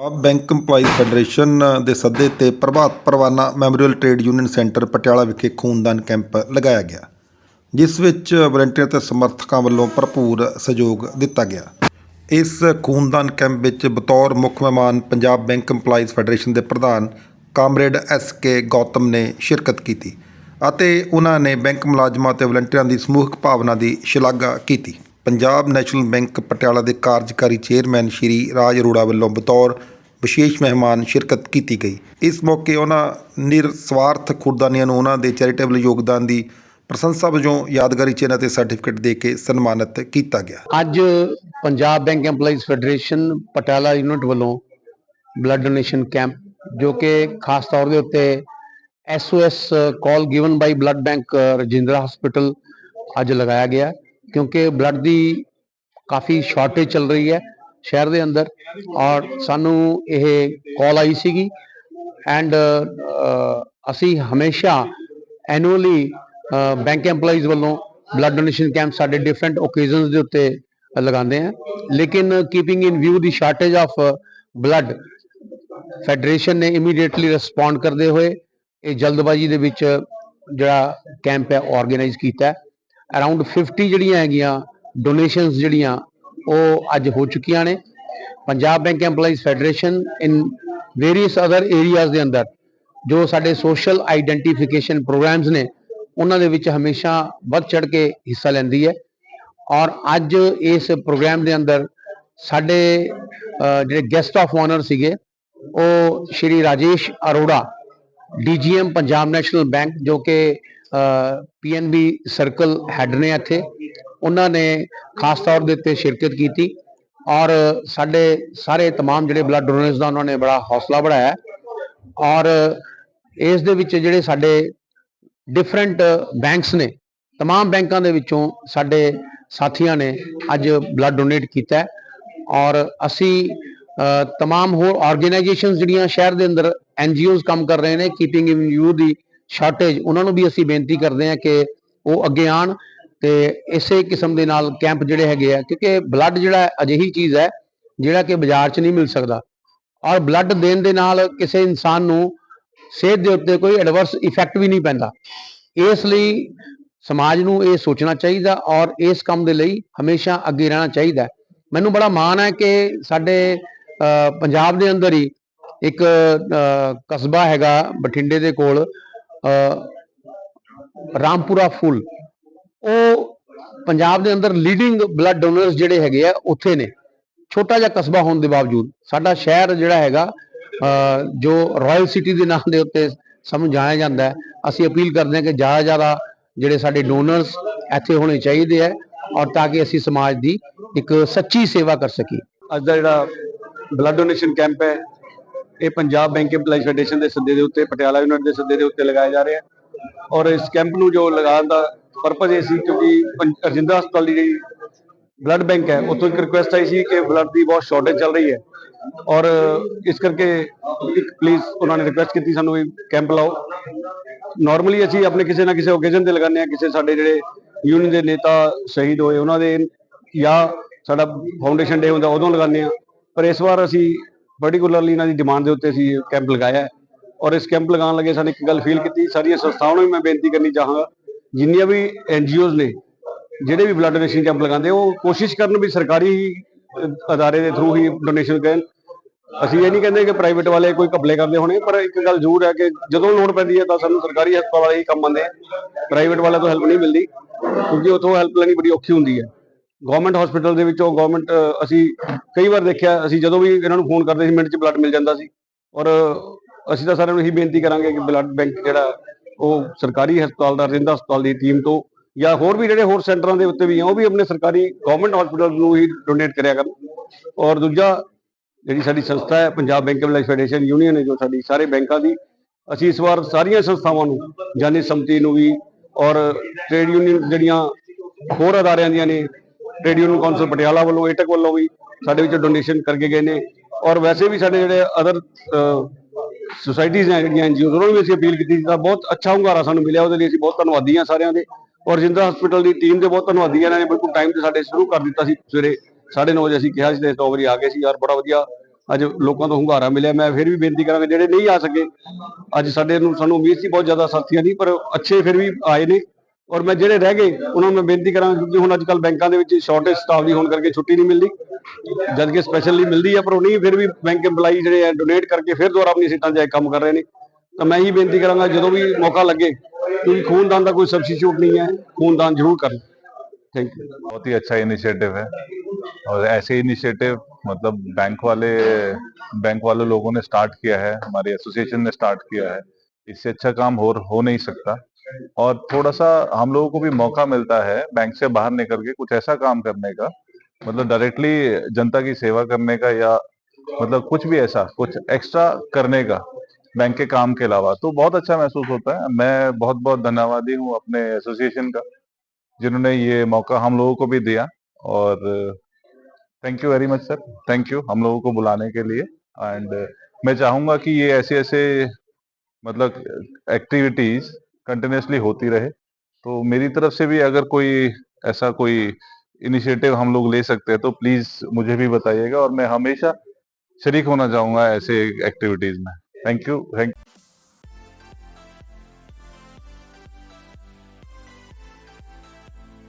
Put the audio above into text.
ਆਪ bank EMPLOYEES federation ਦੇ ਸੱਦੇ ਤੇ Prabhat Parwana memorial trade union centre Patiala ਵਿਖੇ ਖੂਨਦਾਨ ਕੈਂਪ ਲਗਾਇਆ ਗਿਆ, ਜਿਸ ਵਿੱਚ ਵਲੰਟੀਅਰ ਤੇ ਸਮਰਥਕਾਂ ਵੱਲੋਂ ਭਰਪੂਰ ਸਹਿਯੋਗ ਦਿੱਤਾ ਗਿਆ। ਇਸ ਖੂਨਦਾਨ ਕੈਂਪ ਵਿੱਚ ਬਤੌਰ ਮੁੱਖ ਮਹਿਮਾਨ ਪੰਜਾਬ ਬੈਂਕ EMPLOYEES ਫੈਡਰੇਸ਼ਨ ਦੇ ਪ੍ਰਧਾਨ ਕਾਮਰੇਡ ਐਸ ਕੇ ਗੌਤਮ ਨੇ ਸ਼ਿਰਕਤ ਕੀਤੀ ਅਤੇ ਉਹਨਾਂ ਨੇ ਬੈਂਕ ਮੁਲਾਜ਼ਮਾਂ ਤੇ ਵਲੰਟੀਅਰਾਂ ਦੀ ਸਮੂਹਿਕ ਭਾਵਨਾ ਦੀ ਸ਼ਲਾਘਾ ਕੀਤੀ। ਪੰਜਾਬ ਨੈਸ਼ਨਲ ਬੈਂਕ ਪਟਿਆਲਾ ਦੇ ਕਾਰਜਕਾਰੀ ਚੇਅਰਮੈਨ ਸ਼੍ਰੀ ਰਾਜ ਅਰੋੜਾ ਵੱਲੋਂ ਬਤੌਰ ਵਿਸ਼ੇਸ਼ ਮਹਿਮਾਨ ਸ਼ਿਰਕਤ ਕੀਤੀ ਗਈ। ਇਸ ਮੌਕੇ ਉਹਨਾਂ ਨਿਰਸਵਾਰਥ ਖੁਰਦਾਨੀਆਂ ਨੂੰ ਉਹਨਾਂ ਦੇ ਚੈਰੀਟੇਬਲ ਯੋਗਦਾਨ ਦੀ ਪ੍ਰਸ਼ੰਸਾ ਵਜੋਂ ਯਾਦਗਾਰੀ ਚਿੰਨ੍ਹ ਅਤੇ ਸਰਟੀਫਿਕੇਟ ਦੇ ਕੇ ਸਨਮਾਨਿਤ ਕੀਤਾ ਗਿਆ। ਅੱਜ Punjab bank EMPLOYEES federation Patiala unit ਵੱਲੋਂ ਬਲੱਡ ਡੋਨੇਸ਼ਨ ਕੈਂਪ, ਜੋ ਕਿ ਖਾਸ ਤੌਰ ਦੇ ਉੱਤੇ SOS call given by blood bank Rajindra hospital ਅੱਜ ਲਗਾਇਆ ਗਿਆ। ਕਿਉਂਕਿ ਬਲੱਡ ਦੀ ਕਾਫੀ ਸ਼ਾਰਟੇਜ ਚੱਲ ਰਹੀ ਹੈ ਸ਼ਹਿਰ ਦੇ ਅੰਦਰ ਔਰ ਸਾਨੂੰ ਇਹ ਕਾਲ ਆਈ ਸੀਗੀ ਐਂਡ ਅਸੀਂ ਹਮੇਸ਼ਾ ਐਨੂਅਲੀ ਬੈਂਕ EMPLOYEES ਵੱਲੋਂ ਬਲੱਡ ਡੋਨੇਸ਼ਨ ਕੈਂਪ ਸਾਡੇ ਡਿਫਰੈਂਟ ਓਕੇਜ਼ਨਸ ਦੇ ਉੱਤੇ ਲਗਾਉਂਦੇ ਆ ਲੇਕਿਨ keeping in view the shortage of blood federation ਨੇ ਇਮੀਡੀਏਟਲੀ ਰਿਸਪੌਂਡ ਕਰਦੇ ਹੋਏ ਇਹ ਜਲਦਬਾਜ਼ੀ ਦੇ ਵਿੱਚ ਜਿਹੜਾ ਕੈਂਪ ਹੈ ਆਰਗੇਨਾਈਜ਼ ਕੀਤਾ ਅਰਾਊਂਡ 50 ਜਿਹੜੀਆਂ ਹੈਗੀਆਂ ਡੋਨੇਸ਼ਨਸ ਜਿਹੜੀਆਂ, ਉਹ ਅੱਜ ਹੋ ਚੁੱਕੀਆਂ ਨੇ। Punjab bank EMPLOYEES federation in various other areas ਦੇ ਅੰਦਰ, ਜੋ ਸਾਡੇ ਸੋਸ਼ਲ ਆਈਡੈਂਟੀਫਿਕੇਸ਼ਨ ਪ੍ਰੋਗਰਾਮਸ ਨੇ, ਉਹਨਾਂ ਦੇ ਵਿੱਚ ਹਮੇਸ਼ਾ ਵੱਧ ਚੜ ਕੇ ਹਿੱਸਾ ਲੈਂਦੀ ਹੈ। ਔਰ ਅੱਜ ਇਸ ਪ੍ਰੋਗਰਾਮ ਦੇ ਅੰਦਰ ਸਾਡੇ ਜਿਹੜੇ ਗੈਸਟ ਆਫ ਆਨਰ ਸੀਗੇ, ਉਹ Shri Rajesh Arora DGM Punjab national bank ਜੋ ਕਿ ਪੀਐਨਬੀ ਸਰਕਲ ਹੈੱਡ ਨੇ ਇੱਥੇ ਉਹਨਾਂ ਨੇ ਖਾਸ ਤੌਰ ਦੇ ਉੱਤੇ ਸ਼ਿਰਕਤ ਕੀਤੀ ਔਰ ਸਾਡੇ ਸਾਰੇ तमाम ਜਿਹੜੇ ਬਲੱਡ ਡੋਨਰਸ ਦਾ ਉਹਨਾਂ ਨੇ ਬੜਾ ਹੌਸਲਾ ਵਧਾਇਆ ਔਰ ਇਸ ਦੇ ਵਿੱਚ ਜਿਹੜੇ ਸਾਡੇ ਡਿਫਰੈਂਟ ਬੈਂਕਸ ਨੇ तमाम ਬੈਂਕਾਂ ਦੇ ਵਿੱਚੋਂ ਸਾਡੇ ਸਾਥੀਆਂ ਨੇ ਅੱਜ ਬਲੱਡ ਡੋਨੇਟ ਕੀਤਾ ਹੈ ਔਰ ਅਸੀਂ ਅ, तमाम ਹੋਰ ਆਰਗੇਨਾਈਜੇਸ਼ਨਸ ਜਿਹੜੀਆਂ ਸ਼ਹਿਰ ਦੇ ਅੰਦਰ ਐਨਜੀਓਜ਼ ਕੰਮ ਕਰ ਰਹੇ ਨੇ keeping in view the shortage ਉਹਨਾਂ ਨੂੰ ਵੀ ਅਸੀਂ ਬੇਨਤੀ ਕਰਦੇ ਹਾਂ ਕਿ ਉਹ ਅੱਗੇ ਆਣ ਤੇ ਇਸੇ ਕਿਸਮ ਦੇ ਨਾਲ ਕੈਂਪ ਜਿਹੜੇ ਹੈਗੇ ਆ ਕਿਉਂਕਿ ਬਲੱਡ ਜਿਹੜਾ ਅਜਿਹੀ ਚੀਜ਼ ਹੈ ਜਿਹੜਾ ਕਿ ਬਾਜ਼ਾਰ 'ਚ ਨਹੀਂ ਮਿਲ ਸਕਦਾ। ਔਰ ਬਲੱਡ ਦੇਣ ਦੇ ਨਾਲ ਕਿਸੇ ਇਨਸਾਨ ਨੂੰ ਸਿਹਤ ਦੇ ਉੱਤੇ ਕੋਈ ਐਡਵਰਸ ਇਫੈਕਟ ਵੀ ਨਹੀਂ ਪੈਂਦਾ। ਇਸ ਲਈ ਸਮਾਜ ਨੂੰ ਇਹ ਸੋਚਣਾ ਚਾਹੀਦਾ ਔਰ ਇਸ ਕੰਮ ਦੇ ਲਈ ਹਮੇਸ਼ਾ ਅੱਗੇ ਰਹਿਣਾ ਚਾਹੀਦਾ ਮੈਨੂੰ ਬੜਾ ਮਾਣ ਹੈ ਕਿ ਸਾਡੇ ਅ, ਪੰਜਾਬ ਦੇ ਅੰਦਰ ਹੀ ਇੱਕ ਕਸਬਾ ਹੈਗਾ ਬਠਿੰਡੇ ਦੇ ਕੋਲ ਰਾਮਪੁਰਾ ਫੁੱਲ। ਉਹ ਪੰਜਾਬ ਦੇ ਅੰਦਰ ਲੀਡਿੰਗ ਬਲੱਡ ਡੋਨਰਸ ਜਿਹੜੇ ਹੈਗੇ ਆ, ਉੱਥੇ ਨੇ। ਛੋਟਾ ਜਿਹਾ ਕਸਬਾ ਹੋਣ ਦੇ ਬਾਵਜੂਦ, ਸਾਡਾ ਸ਼ਹਿਰ ਜਿਹੜਾ ਹੈਗਾ ਜੋ ਰਾਇਲ ਸਿਟੀ ਦੇ ਨਾਮ ਦੇ ਉੱਤੇ ਸਾਨੂੰ ਜਾਣਿਆ ਜਾਂਦਾ ਹੈ, ਅਸੀਂ ਅਪੀਲ ਕਰਦੇ ਹਾਂ ਕਿ ਜ਼ਿਆਦਾ ਜ਼ਿਆਦਾ ਜਿਹੜੇ ਸਾਡੇ ਡੋਨਰਸ ਇੱਥੇ ਹੋਣੇ ਚਾਹੀਦੇ ਹੈ ਔਰ ਤਾਂ ਕਿ ਅਸੀਂ ਸਮਾਜ ਦੀ ਇੱਕ ਸੱਚੀ ਸੇਵਾ ਕਰ ਸਕੀਏ। ਅੱਜ ਦਾ ਜਿਹੜਾ ਬਲੱਡ ਡੋਨੇਸ਼ਨ ਕੈਂਪ ਹੈ ਇਹ ਪੰਜਾਬ ਬੈਂਕ ਇੰਪਲਾਈ ਫੈਡਰੇਸ਼ਨ ਦੇ ਸੱਦੇ ਦੇ ਉੱਤੇ, ਪਟਿਆਲਾ ਯੂਨਿਟ ਦੇ ਸੱਦੇ ਦੇ ਉੱਤੇ ਲਗਾਇਆ ਜਾ ਰਿਹਾ ਔਰ ਇਸ ਕੈਂਪ ਨੂੰ ਜੋ ਲਗਾਉਣ ਦਾ ਪਰਪਸ ਇਹ ਸੀ ਕਿਉਂਕਿ ਪੰ- ਰਜਿੰਦਰਾ ਹਸਪਤਾਲ ਦੀ ਜਿਹੜੀ ਬਲੱਡ ਬੈਂਕ ਹੈ, ਉੱਥੋਂ ਇੱਕ ਰਿਕੁਐਸਟ ਆਈ ਸੀ ਕਿ ਬਲੱਡ ਦੀ ਬਹੁਤ ਸ਼ਾਰਟੇਜ ਚੱਲ ਰਹੀ ਹੈ। ਔਰ ਇਸ ਕਰਕੇ ਇੱਕ ਪਲੀਜ਼ ਉਹਨਾਂ ਨੇ ਰਿਕੁਐਸਟ ਕੀਤੀ ਸਾਨੂੰ ਵੀ ਕੈਂਪ ਲਾਓ। ਨਾਰਮਲੀ ਅਸੀਂ ਆਪਣੇ ਕਿਸੇ ਨਾ ਕਿਸੇ ਓਕੇਜ਼ਨ ਤੇ ਲਗਾਉਂਦੇ ਆ ਕਿਸੇ ਸਾਡੇ ਜਿਹੜੇ ਯੂਨੀਅਨ ਦੇ ਨੇਤਾ ਸ਼ਹੀਦ ਹੋਏ, ਉਹਨਾਂ ਦੇ ਜਾਂ ਸਾਡਾ ਫਾਊਂਡੇਸ਼ਨ ਡੇ ਹੁੰਦਾ, ਉਦੋਂ ਲਗਾਉਂਦੇ ਆ ਪਰ ਇਸ ਵਾਰ ਅਸੀਂ ਪਾਰਟਿਕੂਲਰਲੀ ਇਹਨਾਂ ਦੀ ਡਿਮਾਂਡ ਦੇ ਉੱਤੇ ਅਸੀਂ ਕੈਂਪ ਲਗਾਇਆ ਔਰ ਇਸ ਕੈਂਪ ਲਗਾਉਣ ਲੱਗੇ ਸਾਨੂੰ ਇੱਕ ਗੱਲ ਫੀਲ ਕੀਤੀ, ਸਾਰੀਆਂ ਸੰਸਥਾਵਾਂ ਨੂੰ ਵੀ ਮੈਂ ਬੇਨਤੀ ਕਰਨੀ ਚਾਹਾਂਗਾ, ਜਿੰਨੀਆਂ ਵੀ ਐਨਜੀਓਜ਼ ਨੇ, ਜਿਹੜੇ ਵੀ ਬਲੱਡ ਡੋਨੇਸ਼ਨ ਕੈਂਪ ਲਗਾਉਂਦੇ, ਉਹ ਕੋਸ਼ਿਸ਼ ਕਰਨ ਵੀ ਸਰਕਾਰੀ ਅਦਾਰੇ ਦੇ ਥਰੂ ਹੀ ਡੋਨੇਸ਼ਨ ਕਰਨ। ਅਸੀਂ ਇਹ ਨਹੀਂ ਕਹਿੰਦੇ ਕਿ ਪ੍ਰਾਈਵੇਟ ਵਾਲੇ ਕੋਈ ਘਪਲੇ ਕਰਦੇ ਹੋਣੇ, ਪਰ ਇੱਕ ਗੱਲ ਜ਼ਰੂਰ ਹੈ ਕਿ ਜਦੋਂ ਲੋੜ ਪੈਂਦੀ ਹੈ ਤਾਂ ਸਾਨੂੰ ਸਰਕਾਰੀ ਹਸਪਤਾਲ ਵਾਲੇ ਹੀ ਕੰਮ ਆਉਂਦੇ। ਪ੍ਰਾਈਵੇਟ ਵਾਲਾ ਤੋਂ ਹੈਲਪ ਨਹੀਂ ਮਿਲਦੀ, ਕਿਉਂਕਿ ਉਥੋਂ ਹੈਲਪ ਲੈਣੀ ਬੜੀ ਔਖੀ ਹੁੰਦੀ ਹੈ। ਗਵਰਨਮੈਂਟ ਹਸਪੀਟਲ ਦੇ ਵਿੱਚੋਂ ਗਵਰਨਮੈਂਟ ਅਸੀਂ ਕਈ ਵਾਰ ਦੇਖਿਆ, ਅਸੀਂ ਜਦੋਂ ਵੀ ਇਹਨਾਂ ਨੂੰ ਫੋਨ ਕਰਦੇ ਸੀ, ਮਿੰਟ 'ਚ ਬਲੱਡ ਮਿਲ ਜਾਂਦਾ ਸੀ। ਔਰ ਅਸੀਂ ਤਾਂ ਸਾਰਿਆਂ ਨੂੰ ਇਹੀ ਬੇਨਤੀ ਕਰਾਂਗੇ ਕਿ ਬਲੱਡ ਬੈਂਕ ਜਿਹੜਾ, ਉਹ ਸਰਕਾਰੀ ਹਸਪਤਾਲ ਦਾ ਰਜਿੰਦਰਾ ਹਸਪਤਾਲ ਦੀ ਟੀਮ ਤੋਂ ਜਾਂ ਹੋਰ ਵੀ ਜਿਹੜੇ ਹੋਰ ਸੈਂਟਰਾਂ ਦੇ ਉੱਤੇ ਵੀ ਆ, ਉਹ ਵੀ ਆਪਣੇ ਸਰਕਾਰੀ ਗਵਰਨਮੈਂਟ ਹਸਪੀਟਲ ਨੂੰ ਹੀ ਡੋਨੇਟ ਕਰਿਆ ਕਰਨ। ਔਰ ਦੂਜਾ, ਜਿਹੜੀ ਸਾਡੀ ਸੰਸਥਾ ਹੈ, Punjab bank EMPLOYEES federation union ਹੈ, ਜੋ ਸਾਡੀ ਸਾਰੇ ਬੈਂਕਾਂ ਦੀ, ਅਸੀਂ ਇਸ ਵਾਰ ਸਾਰੀਆਂ ਸੰਸਥਾਵਾਂ ਨੂੰ, ਜਾਨੀ ਸੰਮਤੀ ਨੂੰ ਵੀ ਔਰ ਟ੍ਰੇਡ ਯੂਨੀਅਨ ਜਿਹੜੀਆਂ ਹੋਰ ਅਦਾਰਿਆਂ ਦੀਆਂ ਨੇ ਟ੍ਰੇਡ ਯੂਨੀਅਨ ਕੌਂਸਲ ਪਟਿਆਲਾ ਵੱਲੋਂ ਏਟਕ ਵੱਲੋਂ ਵੀ ਸਾਡੇ ਵਿੱਚ ਡੋਨੇਸ਼ਨ ਕਰਕੇ ਗਏ ਨੇ। ਔਰ ਵੈਸੇ ਵੀ ਸਾਡੇ ਜਿਹੜੇ ਅਦਰ ਸੁਸਾਇਟੀਆਂ ਹੈ ਜਿਹੜੀਆਂ ਐਨਜੀਓ ਉਹਨਾਂ ਨੂੰ ਵੀ ਅਸੀਂ ਅਪੀਲ ਕੀਤੀ ਤਾਂ ਬਹੁਤ ਅੱਛਾ ਹੁੰਗਾਰਾ ਸਾਨੂੰ ਮਿਲਿਆ, ਉਹਦੇ ਲਈ ਅਸੀਂ ਬਹੁਤ ਧੰਨਵਾਦੀ ਹਾਂ ਸਾਰਿਆਂ ਦੇ। ਔਰ ਜਿੰਦਰਾ ਹਸਪੀਟਲ ਦੀ ਟੀਮ ਦੇ ਬਹੁਤ ਧੰਨਵਾਦੀ ਹਾਂ ਇਹਨਾਂ ਨੇ ਬਿਲਕੁਲ ਟਾਈਮ ਤੇ ਸਾਡੇ ਸ਼ੁਰੂ ਕਰ ਦਿੱਤਾ ਸੀ ਸਵੇਰੇ 9:30 ਵਜੇ ਅਸੀਂ ਕਿਹਾ ਸੀ ਤੇ 9 ਵਜੇ ਆ ਗਏ ਸੀ। ਯਾਰ, ਬੜਾ ਵਧੀਆ ਅੱਜ ਲੋਕਾਂ ਤੋਂ ਹੁੰਗਾਰਾ ਮਿਲਿਆ। ਮੈਂ ਫਿਰ ਵੀ ਬੇਨਤੀ ਕਰਾਂਗਾ, ਜਿਹੜੇ ਨਹੀਂ ਆ ਸਕੇ, ਅੱਜ ਸਾਡੇ ਨੂੰ, ਸਾਨੂੰ ਉਮੀਦ ਸੀ ਬਹੁਤ ਜ਼ਿਆਦਾ ਸਾਥੀਆਂ ਦੀ, ਪਰ ਅੱਛੇ ਫਿਰ ਵੀ ਆਏ ਨੇ। ਔਰ ਮੈਂ ਜਿਹੜੇ ਰਹਿ ਗਏ ਉਹਨਾਂ ਨੂੰ ਮੈਂ ਬੇਨਤੀ ਕਰਾਂਗਾ ਕਿਉਂਕਿ ਹੁਣ ਅੱਜ ਕੱਲ ਬੈਂਕਾਂ ਦੇ ਵਿੱਚ ਸ਼ਾਰਟੇਜ ਸਟਾਫ ਦੀ ਹੋਣ ਕਰਕੇ ਛੁੱਟੀ ਨਹੀਂ ਮਿਲਦੀ ਜਦ ਕਿ ਸਪੈਸ਼ਲੀ ਮਿਲਦੀ ਹੈ ਪਰ ਉਹ ਨਹੀਂ ਫਿਰ ਵੀ ਬੈਂਕ EMPLOYE ਜਿਹੜੇ ਆ ਡੋਨੇਟ ਕਰਕੇ ਫਿਰ ਦੁਬਾਰਾ ਆਪਣੀ ਸੀਟਾਂ 'ਤੇ ਜਾ ਕੇ ਕੰਮ ਕਰ ਰਹੇ ਨੇ ਤਾਂ ਮੈਂ ਹੀ ਬੇਨਤੀ ਕਰਾਂਗਾ ਜਦੋਂ ਵੀ ਮੌਕਾ ਲੱਗੇ ਕਿਉਂਕਿ ਖੂਨਦਾਨ ਦਾ ਕੋਈ ਸਬਸਟੀਟਿਊਟ ਨਹੀਂ ਹੈ ਖੂਨਦਾਨ ਜ਼ਰੂਰ ਕਰਨ ਥੈਂਕ ਯੂ बहुत ही अच्छा इनिशिएटिव है और ऐसे इनिशिएटिव मतलब बैंक वाले बैंक वाले लोगों ने स्टार्ट किया है हमारी एसोसिएशन ने स्टार्ट किया है इससे अच्छा काम हो हो नहीं सकता और थोड़ा सा हम लोगों को भी मौका मिलता है बैंक से बाहर निकल के कुछ ऐसा काम करने का मतलब डायरेक्टली जनता की सेवा करने का या मतलब कुछ भी ऐसा, कुछ एक्स्ट्रा करने का बैंक के काम के अलावा। तो बहुत अच्छा महसूस होता है। मैं बहुत बहुत धन्यवादी हूँ अपने एसोसिएशन का, जिन्होंने ये मौका हम लोगों को भी दिया और thank you very much sir thank you हम लोगों को बुलाने के लिए। एंड मैं चाहूँगा कि ये ऐसे ऐसे मतलब एक्टिविटीज़ कंटिन्यूसली होती रहे। तो मेरी तरफ़ से भी अगर कोई ऐसा कोई इनिशिएटिव हम लोग ले सकते हैं तो प्लीज़ मुझे भी बताइएगा और मैं हमेशा शरीक होना चाहूँगा ऐसे एक्टिविटीज़ में। Thank you thank